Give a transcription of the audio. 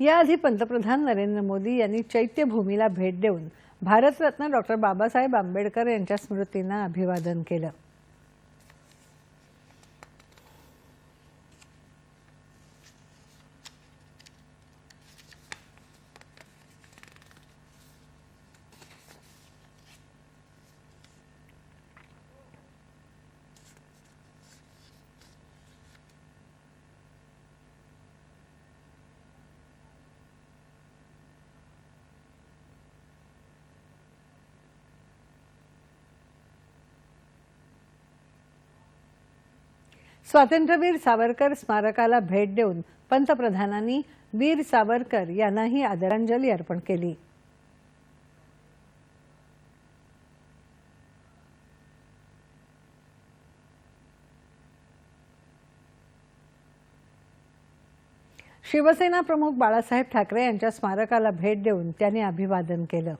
याआधी पंतप्रधान नरेंद्र मोदी यांनी चैत्यभूमीला भेट देऊन भारतरत्न डॉक्टर बाबासाहेब आंबेडकर यांच्या स्मृतींना अभिवादन केलं. स्वातंत्र्यवीर सावरकर स्मारकाला भेट देऊन पंतप्रधानांनी वीर सावरकर यांनाही आदरांजली अर्पण केली. शिवसेना प्रमुख बाळासाहेब ठाकरे यांच्या स्मारकाला भेट देऊन त्यांनी अभिवादन केलं.